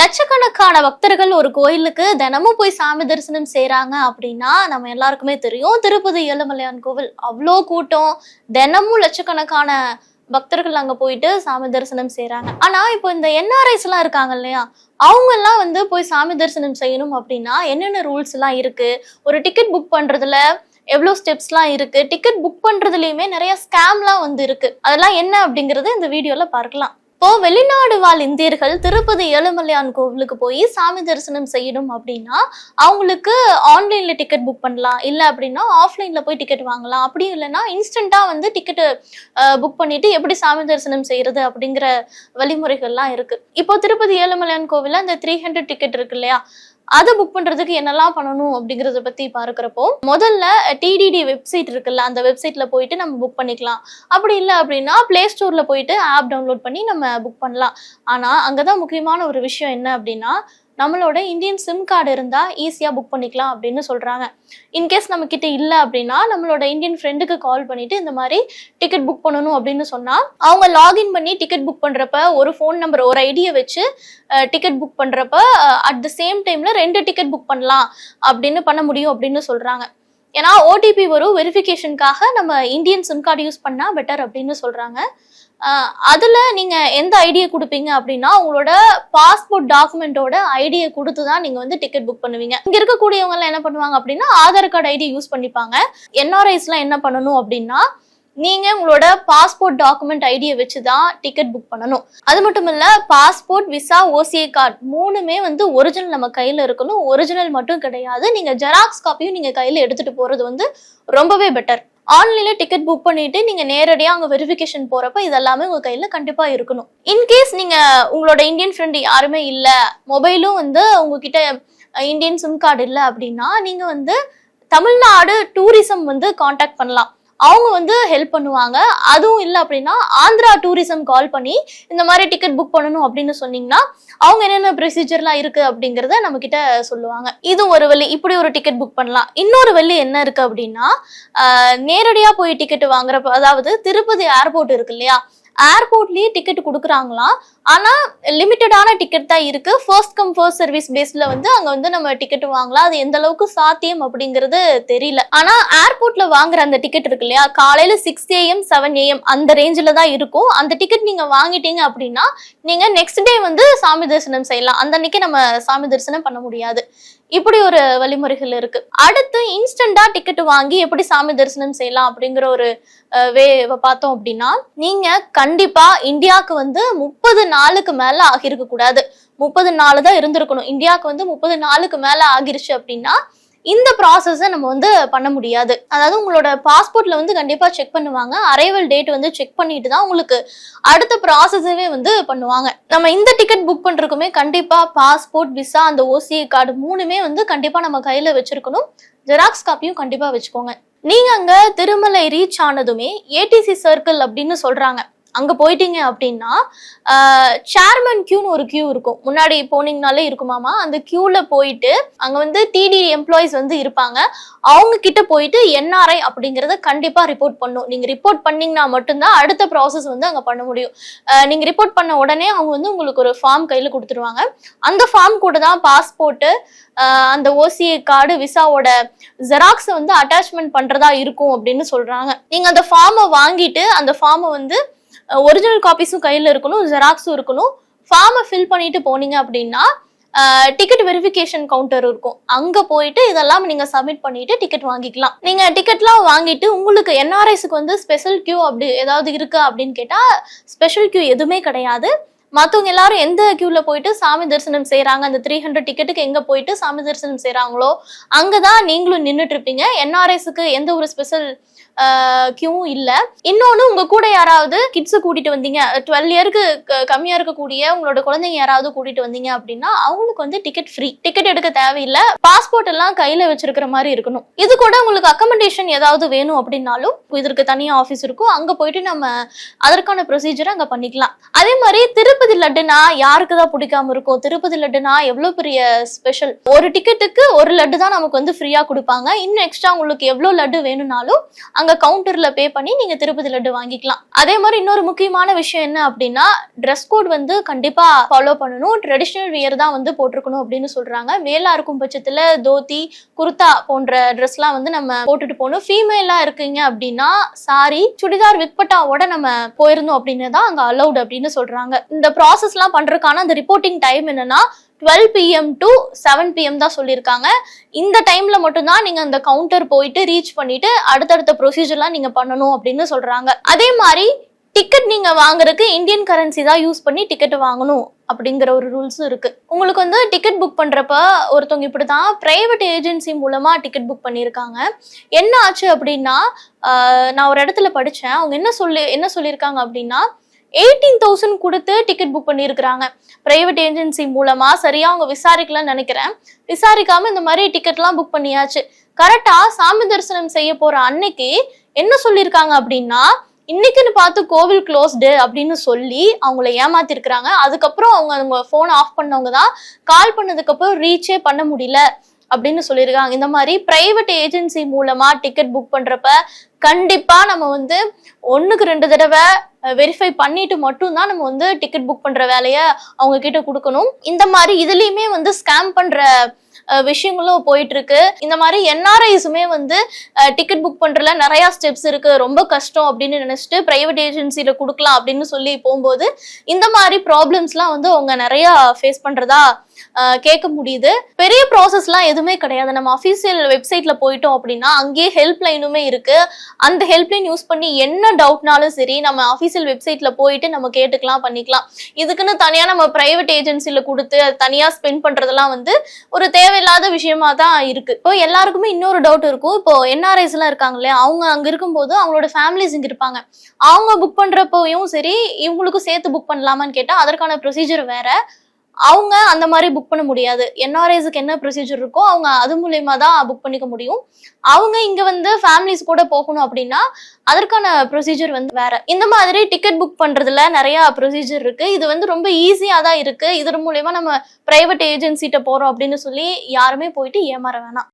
லட்சக்கணக்கான பக்தர்கள் ஒரு கோயிலுக்கு தினமும் போய் சாமி தரிசனம் செய்கிறாங்க அப்படின்னா நம்ம எல்லாருக்குமே தெரியும். திருப்பதி ஏழுமலையான் கோவில் அவ்வளோ கூட்டம். தினமும் லட்சக்கணக்கான பக்தர்கள் அங்க போயிட்டு சாமி தரிசனம் செய்கிறாங்க ஆனா இப்போ இந்த என்ஆர்ஐஸ் எல்லாம் இருக்காங்க இல்லையா? அவங்க எல்லாம் வந்து போய் சாமி தரிசனம் செய்யணும் அப்படின்னா என்னென்ன ரூல்ஸ் எல்லாம் இருக்கு? ஒரு டிக்கெட் புக் பண்றதுல எவ்வளோ ஸ்டெப்ஸ்லாம் இருக்கு? டிக்கெட் புக் பண்றதுலயுமே நிறைய ஸ்கேம்லாம் வந்து இருக்கு. அதெல்லாம் என்ன அப்படிங்கறது இந்த வீடியோல பார்க்கலாம். இப்போ வெளிநாடு வாழ் இந்தியர்கள் திருப்பதி ஏழுமலையான் கோவிலுக்கு போய் சாமி தரிசனம் செய்யணும் அப்படின்னா அவங்களுக்கு ஆன்லைன்ல டிக்கெட் புக் பண்ணலாம். இல்லை அப்படின்னா ஆஃப்லைன்ல போய் டிக்கெட் வாங்கலாம். அப்படி இல்லைன்னா இன்ஸ்டண்டா வந்து டிக்கெட் புக் பண்ணிட்டு எப்படி சாமி தரிசனம் செய்யறது அப்படிங்கிற வழிமுறைகள்லாம் இருக்கு. இப்போ திருப்பதி ஏழுமலையான் கோவில்ல அந்த த்ரீ ஹண்ட்ரட் டிக்கெட் இருக்கு இல்லையா? அதை புக் பண்றதுக்கு என்னெல்லாம் பண்ணணும் அப்படிங்கறத பத்தி பார்க்கறப்போ முதல்ல டிடிடி வெப்சைட் இருக்குல்ல அந்த வெப்சைட்ல போயிட்டு நம்ம புக் பண்ணிக்கலாம். அப்படி இல்லை அப்படின்னா பிளே ஸ்டோர்ல போயிட்டு ஆப் டவுன்லோட் பண்ணி நம்ம புக் பண்ணலாம். ஆனா அங்கதான் முக்கியமான ஒரு விஷயம் என்ன அப்படின்னா நம்மளோட இந்தியன் சிம் கார்டு இருந்தால் ஈஸியாக புக் பண்ணிக்கலாம் அப்படின்னு சொல்கிறாங்க இன்கேஸ் நம்மக்கிட்ட இல்லை அப்படின்னா நம்மளோட இந்தியன் ஃப்ரெண்டுக்கு கால் பண்ணிவிட்டு இந்த மாதிரி டிக்கெட் புக் பண்ணணும் அப்படின்னு சொன்னால் அவங்க லாகின் பண்ணி டிக்கெட் புக் பண்ணுறப்ப ஒரு ஃபோன் நம்பர் ஒரு ஐடியை வச்சு டிக்கெட் புக் பண்ணுறப்ப அட் த சேம் டைமில் ரெண்டு டிக்கெட் புக் பண்ணலாம் அப்படின்னு பண்ண முடியும் அப்படின்னு சொல்கிறாங்க ஏன்னா ஓடிபி வரும் வெரிஃபிகேஷனுக்காக நம்ம இந்தியன் சிம் கார்டு யூஸ் பண்ணா பெட்டர் அப்படின்னு சொல்றாங்க. அதில் அதுல நீங்க எந்த ஐடியை கொடுப்பீங்க அப்படின்னா உங்களோட பாஸ்போர்ட் டாக்குமெண்டோட ஐடியை கொடுத்து தான் நீங்க வந்து டிக்கெட் புக் பண்ணுவீங்க. இங்க இருக்கக்கூடியவங்க எல்லாம் என்ன பண்ணுவாங்க அப்படின்னா ஆதார் கார்டு ஐடி யூஸ் பண்ணிப்பாங்க. என்ஆர்ஐஸ்லாம் என்ன பண்ணணும் அப்படின்னா நீங்க உங்களோட பாஸ்போர்ட் டாக்குமெண்ட் ஐடியை வச்சு தான் டிக்கெட் புக் பண்ணணும். அது மட்டும் இல்ல பாஸ்போர்ட் விசா ஓசிஐ கார்டு மூணுமே வந்து ஒரிஜினல் நம்ம கையில இருக்கணும். ஒரிஜினல் மட்டும் கிடையாது. நீங்க ஜெராக்ஸ் காப்பியும் நீங்க கையில எடுத்துட்டு போறது வந்து ரொம்பவே பெட்டர் ஆன்லைன்ல டிக்கெட் புக் பண்ணிட்டு நீங்க நேரடியா அங்க வெரிஃபிகேஷன் போறப்ப இதெல்லாமே உங்க கையில கண்டிப்பா இருக்கணும். இன்கேஸ் நீங்க உங்களோட இந்தியன் ஃப்ரெண்ட் யாருமே இல்ல மொபைலும் வந்து உங்ககிட்ட இந்தியன் சிம் கார்டு இல்ல அப்படின்னா நீங்க வந்து தமிழ்நாடு டூரிசம் வந்து காண்டாக்ட் பண்ணலாம். அவங்க வந்து ஹெல்ப் பண்ணுவாங்க. அதுவும் இல்லை அப்படின்னா ஆந்திரா டூரிசம் கால் பண்ணி இந்த மாதிரி டிக்கெட் புக் பண்ணணும் அப்படின்னு சொன்னீங்கன்னா அவங்க என்னென்ன ப்ரொசீஜர்லாம் இருக்கு அப்படிங்கிறத நம்ம கிட்ட சொல்லுவாங்க. இது ஒரு வழி இப்படி ஒரு டிக்கெட் புக் பண்ணலாம். இன்னொரு வழி என்ன இருக்கு அப்படின்னா நேரடியாக போய் டிக்கெட் வாங்குறப்ப அதாவது திருப்பதி ஏர்போர்ட் இருக்கு இல்லையா? ஏர்போர்ட்லயே டிக்கெட் கொடுக்குறாங்களாம். ஆனா லிமிட்டடான டிக்கெட் தான் இருக்கு. ஃபர்ஸ்ட் கம் ஃபர்ஸ்ட் சர்வீஸ் பேஸ்ல வந்து அங்க வந்து நம்ம டிக்கெட் வாங்கலாம். அது எந்த அளவுக்கு சாத்தியம் அப்படிங்கிறது தெரியல. ஆனா ஏர்போர்ட்ல வாங்குற அந்த டிக்கெட் இருக்கு இல்லையா? காலையில சிக்ஸ் ஏஎம் செவன் ஏஎம் அந்த ரேஞ்சில தான் இருக்கும். அந்த டிக்கெட் நீங்க வாங்கிட்டீங்க அப்படின்னா நீங்க நெக்ஸ்ட் டே வந்து சாமி தரிசனம் செய்யலாம். அந்த அன்னைக்கு நம்ம சாமி தரிசனம் பண்ண முடியாது. இப்படி ஒரு வழிமுறைகள் இருக்கு. அடுத்து இன்ஸ்டண்டா டிக்கெட் வாங்கி எப்படி சாமி தரிசனம் செய்யலாம் அப்படிங்கிற ஒரு வே பார்த்தோம் அப்படின்னா நீங்க கண்டிப்பா இந்தியாவுக்கு வந்து முப்பது நாளுக்கு மேல ஆகியிருக்க கூடாது. முப்பது நாள் தான் இருந்திருக்கணும். இந்தியாவுக்கு வந்து முப்பது நாளுக்கு மேல ஆகிருச்சு அப்படின்னா இந்த ப்ராசஸை நம்ம வந்து பண்ண முடியாது. அதாவது உங்களோட பாஸ்போர்ட்ல வந்து கண்டிப்பா செக் பண்ணுவாங்க. அரைவல் டேட் வந்து செக் பண்ணிட்டு தான் உங்களுக்கு அடுத்த ப்ராசஸவே வந்து பண்ணுவாங்க. நம்ம இந்த டிக்கெட் புக் பண்றதுக்குமே கண்டிப்பா பாஸ்போர்ட் விசா அந்த ஓசிஐ கார்டு மூணுமே வந்து கண்டிப்பா நம்ம கையில வச்சிருக்கணும். ஜெராக்ஸ் காப்பியும் கண்டிப்பா வச்சுக்கோங்க. நீங்க அங்க திருமலை ரீச் ஆனதுமே ஏடிசி சர்க்கிள் அப்படின்னு சொல்றாங்க. அங்கே போயிட்டீங்க அப்படின்னா சேர்மன் கியூன்னு ஒரு கியூ இருக்கும். முன்னாடி போனீங்கனாலே இருக்குமாமா அந்த கியூவில் போயிட்டு அங்கே வந்து டிடி எம்ப்ளாயிஸ் வந்து இருப்பாங்க. அவங்க கிட்ட போயிட்டு என்ஆர்ஐ அப்படிங்கிறத கண்டிப்பாக ரிப்போர்ட் பண்ணும். நீங்கள் ரிப்போர்ட் பண்ணீங்கன்னா மட்டும்தான் அடுத்த ப்ராசஸ் வந்து அங்கே பண்ண முடியும். நீங்கள் ரிப்போர்ட் பண்ண உடனே அவங்க வந்து உங்களுக்கு ஒரு ஃபார்ம் கையில் கொடுத்துருவாங்க. அந்த ஃபார்ம் கூட தான் பாஸ்போர்ட்டு அந்த ஓசிஐ கார்டு விசாவோட ஜெராக்ஸை வந்து அட்டாச்மெண்ட் பண்றதா இருக்கும் அப்படின்னு சொல்றாங்க. நீங்க அந்த ஃபார்மை வாங்கிட்டு அந்த ஃபார்மை வந்து ஒரிஜினல் காப்பீஸும் கையில் இருக்கணும் ஜெராக்ஸும் இருக்கணும். ஃபார்மை ஃபில் பண்ணிட்டு போனீங்க அப்படின்னா டிக்கெட் வெரிஃபிகேஷன் கவுண்டர் இருக்கும். அங்கே போயிட்டு இதெல்லாம் நீங்கள் சப்மிட் பண்ணிட்டு டிக்கெட் வாங்கிக்கலாம். நீங்கள் டிக்கெட்லாம் வாங்கிட்டு உங்களுக்கு என்ஆர்ஐஸுக்கு வந்து ஸ்பெஷல் கியூ அப்படி ஏதாவது இருக்கா அப்படின்னு கேட்டால் ஸ்பெஷல் கியூ எதுவுமே கிடையாது. மற்றவங்க எல்லாரும் எந்த கியூவில் போயிட்டு சாமி தரிசனம் செய்கிறாங்க அந்த த்ரீ ஹண்ட்ரட் டிக்கெட்டுக்கு எங்கே போயிட்டு சாமி தரிசனம் செய்கிறாங்களோ அங்கே தான் நீங்களும் நின்றுட்டு இருப்பீங்க. என்ஆர்எஸ்க்கு எந்த ஒரு ஸ்பெஷல் கியூவும் இல்ல. இன்னொன்னு உங்க கூட யாராவது கிட்ஸை கூட்டிட்டு வந்தீங்க. டுவெல் இயருக்கு கம்மியா இருக்கக்கூடிய உங்களோட குழந்தைங்க யாராவது கூட்டிட்டு வந்தீங்க அப்படின்னா அவங்களுக்கு வந்து டிக்கெட் ஃப்ரீ டிக்கெட் எடுக்க தேவையில்லை. பாஸ்போர்ட் எல்லாம் கையில வச்சிருக்கிற மாதிரி இருக்கணும். இது கூட உங்களுக்கு அக்கமெண்டேஷன் ஏதாவது வேணும் அப்படின்னாலும் இதற்கு தனியா ஆஃபீஸ் இருக்கும். அங்க போயிட்டு நம்ம அதற்கான ப்ரொசீஜரை அங்க பண்ணிக்கலாம். அதே மாதிரி திருப்பதி லட்டுனா யாருக்கு தான் பிடிக்காம இருக்கும் திருப்பதி லட்டுனா எவ்வளவு பெரிய ஸ்பெஷல் ஒரு டிக்கெட்டுக்கு ஒரு லட்டு தான் நமக்கு வந்து ஃப்ரீயா கொடுப்பாங்க. இன்னும் எக்ஸ்ட்ரா உங்களுக்கு எவ்வளவு லட்டு வேணும்னாலும் அங்க கவுண்டர்ல பே பண்ணி நீங்க திருப்பதி லட்டு வாங்கிக்கலாம். அதே மாதிரி இன்னொரு முக்கியமான விஷயம் என்ன அப்படின்னா ட்ரெஸ் கோட் வந்து கண்டிப்பா ஃபாலோ பண்ணணும். ட்ரெடிஷ்னல் வியர் தான் வந்து போட்டிருக்கணும் அப்படின்னு சொல்றாங்க. மேலா இருக்கும் பட்சத்துல தோத்தி குர்தா போன்ற ட்ரெஸ்லாம் வந்து நம்ம போட்டுட்டு போகணும். ஃபீமேலா இருக்கீங்க அப்படின்னா சாரி சுடிதார் வித்பட்டாவோட நம்ம போயிருந்தோம் அப்படின்னு தான் அங்க அலௌட் அப்படின்னு சொல்றாங்க. இந்த ப்ராசஸ்லாம் பண்றதுக்கான அந்த ரிப்போர்ட்டிங் டைம் என்னன்னா twelve PM to seven PM தான் சொல்லியிருக்காங்க. இந்த டைம்ல மட்டும்தான் நீங்க அந்த கவுண்டர் போயிட்டு ரீச் பண்ணிட்டு அடுத்தடுத்த ப்ரொசீஜர்லாம் நீங்க பண்ணணும் அப்படின்னு சொல்றாங்க. அதே மாதிரி டிக்கெட் நீங்க வாங்குறதுக்கு இந்தியன் கரன்சி தான் யூஸ் பண்ணி டிக்கெட் வாங்கணும் அப்படிங்கிற ஒரு ரூல்ஸும் இருக்கு. உங்களுக்கு வந்து டிக்கெட் புக் பண்றப்ப ஒருத்தவங்க இப்படி தான் பிரைவேட் ஏஜென்சி மூலமா டிக்கெட் புக் பண்ணியிருக்காங்க. என்ன ஆச்சு அப்படின்னா நான் ஒரு இடத்துல படித்தேன் அவங்க என்ன சொல்லி என்ன சொல்லியிருக்காங்க அப்படின்னா எயிட்டீன் தௌசண்ட் கொடுத்து டிக்கெட் புக் பண்ணியிருக்கிறாங்க. பிரைவேட் ஏஜென்சி மூலமா சரியா அவங்க விசாரிக்கலன்னு நினைக்கிறேன். விசாரிக்காம இந்த மாதிரி டிக்கெட்லாம் புக் பண்ணியாச்சு. கரெக்டா சாமி தரிசனம் செய்ய போற அன்னைக்கு என்ன சொல்லியிருக்காங்க அப்படின்னா இன்னைக்குன்னு பார்த்து கோவில் க்ளோஸ்டு அப்படின்னு சொல்லி அவங்கள ஏமாத்திருக்கிறாங்க. அதுக்கப்புறம் அவங்க அவங்க ஃபோன் ஆஃப் பண்ணவங்க தான் கால் பண்ணதுக்கப்புறம் ரீச்சே பண்ண முடியல. அப்படின்னு சொல்லியிருக்காங்க. இந்த மாதிரி பிரைவேட் ஏஜென்சி மூலமா டிக்கெட் புக் பண்றப்ப கண்டிப்பா நம்ம வந்து ஒன்றுக்கு ரெண்டு தடவை வெரிஃபை பண்ணிட்டு மட்டும்தான் நம்ம வந்து டிக்கெட் புக் பண்ற வேலையை அவங்க கிட்ட கொடுக்கணும். இந்த மாதிரி இதுலயுமே வந்து ஸ்கேம் பண்ற விஷயங்களும் போயிட்டு இருக்கு இந்த மாதிரி என்ஆர்ஐஸுமே வந்து டிக்கெட் புக் பண்றதுல நிறைய ஸ்டெப்ஸ் இருக்கு. ரொம்ப கஷ்டம் அப்படின்னு நினைச்சிட்டு பிரைவேட் ஏஜென்சியில கொடுக்கலாம் அப்படின்னு சொல்லி போகும்போது இந்த மாதிரி ப்ராப்ளம்ஸ்லாம் வந்து அவங்க நிறைய ஃபேஸ் பண்றதா கேட்க முடியுது. பெரிய ப்ராசஸ்லாம் எதுவுமே கிடையாது. நம்ம அஃபீஷியல் வெப்சைட்ல போயிட்டோம் அப்படின்னா அங்கேயே ஹெல்ப் லைனுமே இருக்கு. அந்த ஹெல்ப் லைன் யூஸ் பண்ணி என்ன டவுட்னாலும் சரி நம்ம அஃபீஷியல் வெப்சைட்ல போயிட்டு நம்ம கேட்டுக்கலாம் பண்ணிக்கலாம். இதுக்குன்னு தனியா நம்ம பிரைவேட் ஏஜென்சில கொடுத்து அது தனியா ஸ்பெண்ட் பண்றதெல்லாம் வந்து ஒரு தேவையில்லாத விஷயமா தான் இருக்கு. இப்போ எல்லாருக்குமே இன்னொரு டவுட் இருக்கும். இப்போ என்ஆர்ஐஸ் எல்லாம் இருக்காங்க இல்லையா? அவங்க அங்க இருக்கும்போது அவங்களோட ஃபேமிலிஸ் இங்க இருப்பாங்க. அவங்க புக் பண்றப்பவும் சரி இவங்களுக்கும் சேர்த்து புக் பண்ணலாமான்னு கேட்டா அதற்கான ப்ரொசீஜர் வேற. அவங்க அந்த மாதிரி புக் பண்ண முடியாது. என்ஆர்ஐஸுக்கு என்ன ப்ரொசீஜர் இருக்கோ அவங்க அது மூலயமா தான் புக் பண்ணிக்க முடியும். அவங்க இங்க வந்து ஃபேமிலிஸ் கூட போகணும் அப்படின்னா அதற்கான ப்ரொசீஜர் வந்து வேற. இந்த மாதிரி டிக்கெட் புக் பண்றதுல நிறைய ப்ரொசீஜர் இருக்கு. இது வந்து ரொம்ப ஈஸியா தான் இருக்கு. இதன் மூலயமா நம்ம பிரைவேட் ஏஜென்சிட்ட போறோம் அப்படின்னு சொல்லி யாருமே போயிட்டு ஏமாற வேணாம்.